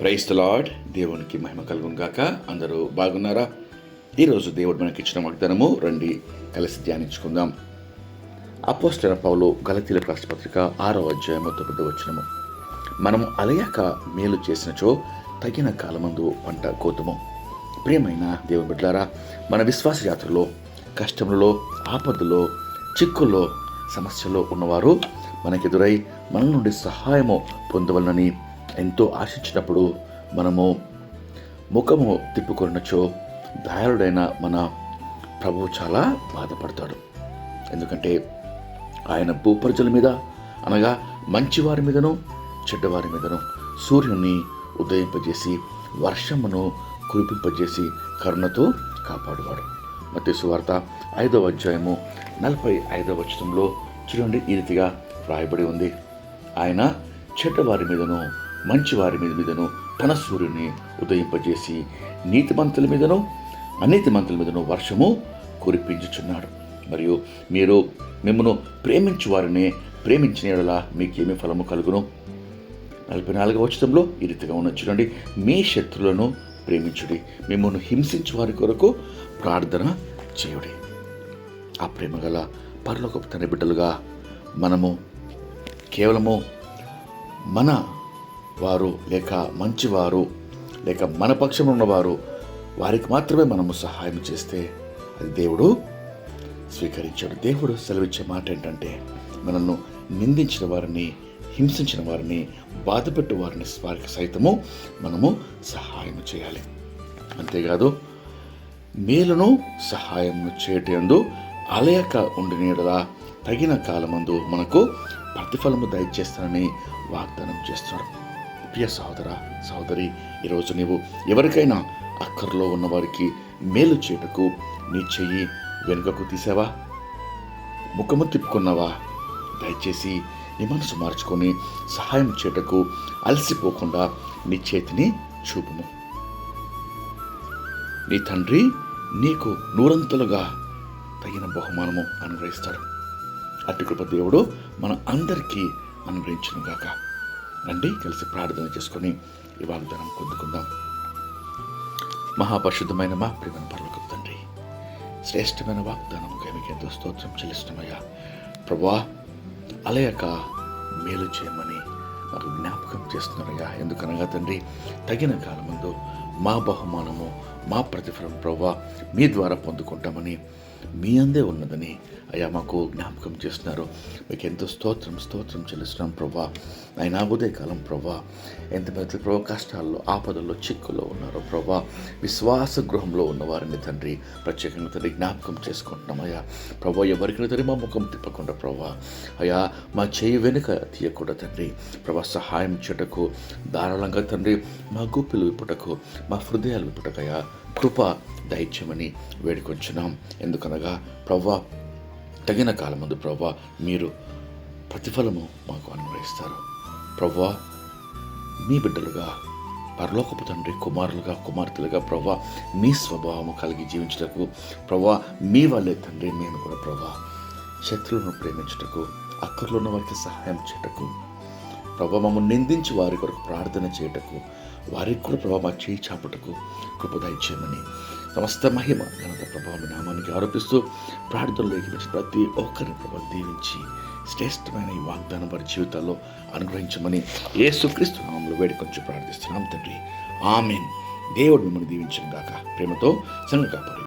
Price the lord దేవునికి మహిమ కలుగును గాక. అందరూ బాగున్నారా? ఈరోజు దేవుడు మనకి ఇచ్చిన వాగ్దానము రండి కలిసి ధ్యానించుకుందాం. అపోస్టల పౌలు గలతీల రాష్ట్రపత్రిక ఆరో అధ్యాయము తొమ్మిది వచ్చినము మనము అలయాక మేలు చేసినచో తగిన కాలమందు పంట కోతము. ప్రియమైన దేవుని బిడ్డలారా మన విశ్వాస యాత్రలో కష్టములలో ఆపదలో చిక్కుల్లో సమస్యలో ఉన్నవారు మనకెదురై మన నుండి సహాయము పొందవలనని ఎంతో ఆశించినప్పుడు మనము ముఖము తిప్పుకొనచో దయాళుడైన మన ప్రభువు చాలా బాధపడతాడు. ఎందుకంటే ఆయన భూప్రజల మీద అనగా మంచివారి మీదను చెడ్డవారి మీదను సూర్యుని ఉదయింపజేసి వర్షమును కురిపింపజేసి కరుణతో కాపాడువాడు. మత్తి సువార్త ఐదవ అధ్యాయము నలభై ఐదవ వచనంలో చూడండి ఈ రీతిగా రాయబడి ఉంది. ఆయన చెడ్డవారి మీదను మంచివారి మీద మీదను తన సూర్యుని ఉదయింపజేసి నీతిమంతుల మీదను అనీతిమంతుల మీదను వర్షము కురిపించుచున్నాడు. మరియు మీరు మిమ్మను ప్రేమించు వారిని ప్రేమించిన మీకేమి ఫలము కలుగును? నలభై నాలుగవ వచనంలో ఈ రీతిగా ఉన్న చూడండి మీ శత్రులను ప్రేమించుడి మిమ్మల్ని హింసించు వారి కొరకు ప్రార్థన చేయుడి. ఆ ప్రేమ గల పరలోకపు తండ్రి బిడ్డలుగా మనము కేవలము మన వారు లేక మంచివారు లేక మన పక్షంలో ఉన్నవారు వారికి మాత్రమే మనము సహాయం చేస్తే అది దేవుడు స్వీకరించాడు. దేవుడు సెలవిచ్చే మాట ఏంటంటే మనల్ని నిందించిన వారిని హింసించిన వారిని బాధపెట్టు వారిని వారికి సైతము మనము సహాయం చేయాలి. అంతేకాదు మేలును సహాయము చేయటందు అలయక ఉండి నీడలా తగిన కాలమందు మనకు ప్రతిఫలము దయచేస్తానని వాగ్దానం చేస్తున్నాడు ప్రియ సహోదర సహోదరి ఈరోజు నీవు ఎవరికైనా అక్కర్లో ఉన్నవారికి మేలు చేటకు నీ చెయ్యి వెనుకకు తీసావా? ముఖము తిప్పుకున్నావా? దయచేసి నీ మనసు మార్చుకొని సహాయం చేయుటకు అలసిపోకుండా నీ చేతిని చూపుము. నీ తండ్రి నీకు నూరంతులుగా తగిన బహుమానము అనుగ్రహిస్తాడు. అటు కృప దేవుడు మన అందరికీ అనుగ్రహించును గాక రండి కలిసి ప్రార్థన చేసుకొని ఈ వాగ్దానం పొందుకుందాం. మహాపరిశుద్ధమైన మా ప్రియమైన పర్లకు తండ్రి శ్రేష్టమైన వాగ్దానం మీకు ఎంతో స్తోత్రం చెల్లిస్తున్నామయ్యా. ప్రభా అలయక మేలు చేయమని మాకు జ్ఞాపకం చేస్తున్నారయ్యా. ఎందుకనగా తండ్రి తగిన కాలమందు మా బహుమానము మా ప్రతిఫలం ప్రభా మీ ద్వారా పొందుకుంటామని మీ అందే ఉన్నదని అయ్యా మాకు జ్ఞాపకం చేస్తున్నారు. మీకు ఎంతో స్తోత్రం స్తోత్రం చెల్లిస్తున్నాం ప్రభా ఆయన ఉదయకాలం ప్రభా ఎంతమంది ప్రభా కష్టాల్లో ఆపదల్లో చిక్కులో ఉన్నారో ప్రభా విశ్వాస గృహంలో ఉన్న వారిని తండ్రి ప్రత్యేకంగా తండ్రి జ్ఞాపకం చేసుకుంటున్నాం అయ్యా. ప్రభా ఎవరికైనా తండ్రి మా ముఖం తిప్పకుండా ప్రభా అయ్యా మా చేయి వెనుక తీయకుండా తండ్రి ప్రభా సహాయం చెటకు ధారాళంగా తండ్రి మా గుప్పిలు విప్పుటకు మా హృదయాలు విప్పుటకయ్యా కృప దయచేయమని వేడుకొంచున్నాం. ఎందుకనగా ప్రవ్వా తగిన కాలమందు ప్రవ్వా మీరు ప్రతిఫలము మాకు అనుగ్రహిస్తారు. ప్రవ్వా మీ బిడ్డలుగా పరలోకపు తండ్రి కుమారులుగా కుమార్తెలుగా ప్రవ్వా మీ స్వభావము కలిగి జీవించటకు ప్రవ్వా మీ వల్లే తండ్రి నేను కూడా ప్రవ్వా శత్రువులను ప్రేమించుటకు అక్కర్లో ఉన్న వారికి సహాయం చేయటకు ప్రభావ మమ్మల్ని నిందించి వారి కొరకు ప్రార్థన చేయటకు వారికి కూడా ప్రభావ మా చేయి చాపుటకు కృపదాయిచ్చేయమని సమస్త మహిమ ఘనత ప్రభావం నామానికి ఆరోపిస్తూ ప్రార్థనలోకి వచ్చి ప్రతి ఒక్కరిని ప్రభావ దీవించి శ్రేష్టమైన ఈ వాగ్దానం వారి జీవితాల్లో అనుగ్రహించమని యేసుక్రీస్తు నామంలో వేడుకొంచి ప్రార్థిస్తున్నాం తండ్రి. ఆమెన్. దేవుడు మిమ్మల్ని దీవించను గాక. ప్రేమతో సంఘ కాపాడు